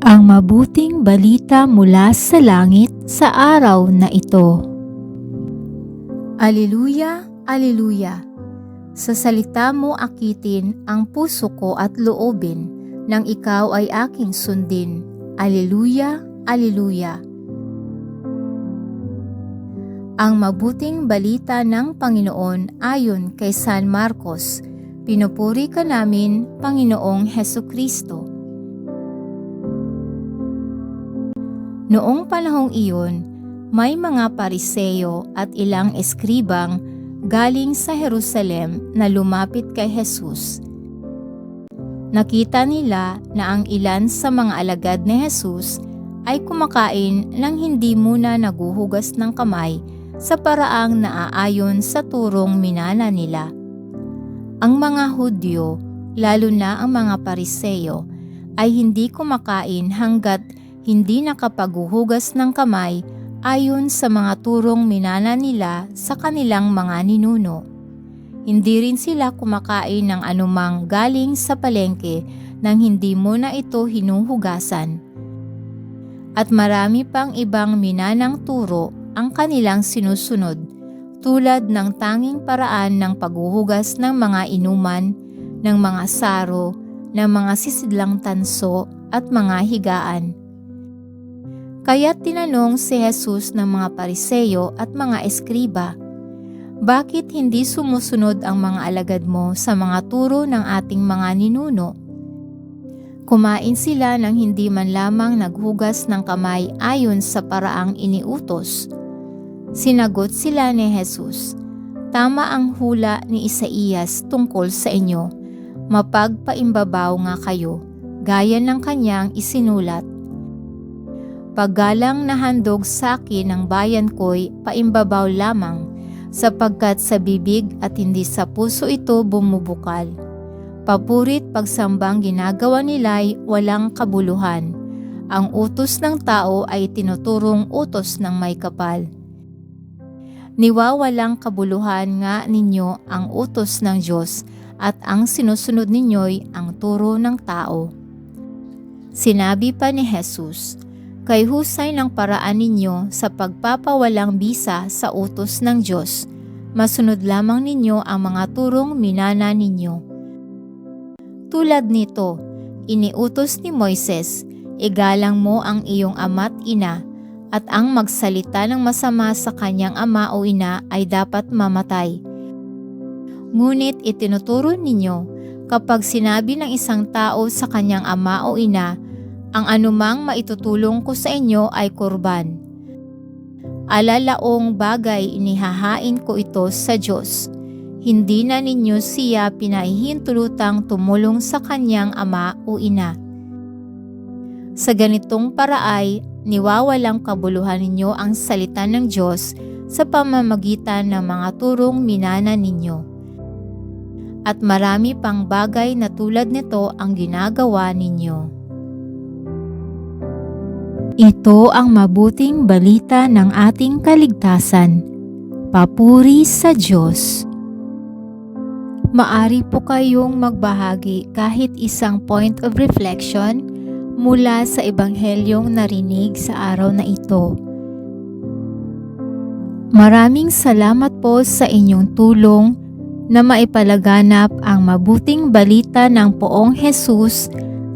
ang mabuting balita mula sa langit sa araw na ito. Aleluya, Aleluya! Sa salita mo akitin ang puso ko at loobin, nang ikaw ay aking sundin. Aleluya, Aleluya! Ang mabuting balita ng Panginoon ayon kay San Marcos. Pinupuri ka namin, Panginoong Heso Kristo. Noong panahong iyon, may mga pariseyo at ilang eskribang galing sa Jerusalem na lumapit kay Jesus. Nakita nila na ang ilan sa mga alagad ni Jesus ay kumakain nang hindi muna naguhugas ng kamay sa paraang naaayon sa turong minana nila. Ang mga Hudyo, lalo na ang mga Pariseyo, ay hindi kumakain hanggat hindi nakapaghuhugas ng kamay ayon sa mga turong minana nila sa kanilang mga ninuno. Hindi rin sila kumakain ng anumang galing sa palengke nang hindi muna ito hinuhugasan. At marami pang ibang minanang turo ang kanilang sinusunod tulad ng tanging paraan ng paghuhugas ng mga inuman, ng mga saro, ng mga sisidlang tanso at mga higaan. Kaya tinanong si Jesus ng mga pariseyo at mga eskriba, Bakit hindi sumusunod ang mga alagad mo sa mga turo ng ating mga ninuno? Kumain sila ng hindi man lamang naghugas ng kamay ayon sa paraang iniutos Sinagot sila ni Jesus, Tama ang hula ni Isaías tungkol sa inyo. Mapagpaimbabaw nga kayo, gaya ng kanyang isinulat. Paggalang na handog sa akin ng bayan ko'y paimbabaw lamang, sapagkat sa bibig at hindi sa puso ito bumubukal. Papurit pagsambang ginagawa nila'y walang kabuluhan. Ang utos ng tao ay tinuturong utos ng may kapal Niwawalang kabuluhan nga ninyo ang utos ng Diyos at ang sinusunod ninyo'y ang turo ng tao. Sinabi pa ni Jesus, Kay husay ng paraan ninyo sa pagpapawalang bisa sa utos ng Diyos, masunod lamang ninyo ang mga turong minana ninyo. Tulad nito, iniutos ni Moises, igalang mo ang iyong ama't ina at ang magsalita ng masama sa kanyang ama o ina ay dapat mamatay. Ngunit itinuturo ninyo kapag sinabi ng isang tao sa kanyang ama o ina, ang anumang maitutulong ko sa inyo ay kurban. Alalaong bagay inihahain ko ito sa Diyos. Hindi na ninyo siya pinahihintulutang tumulong sa kanyang ama o ina. Sa ganitong paraay niwawalang kabuluhan ninyo ang salita ng Diyos sa pamamagitan ng mga turong minana ninyo. At marami pang bagay na tulad nito ang ginagawa ninyo. Ito ang mabuting balita ng ating kaligtasan. Papuri sa Diyos. Maari po kayong magbahagi kahit isang point of reflection mula sa ebanghelyong narinig sa araw na ito. Maraming salamat po sa inyong tulong na maipalaganap ang mabuting balita ng poong Jesus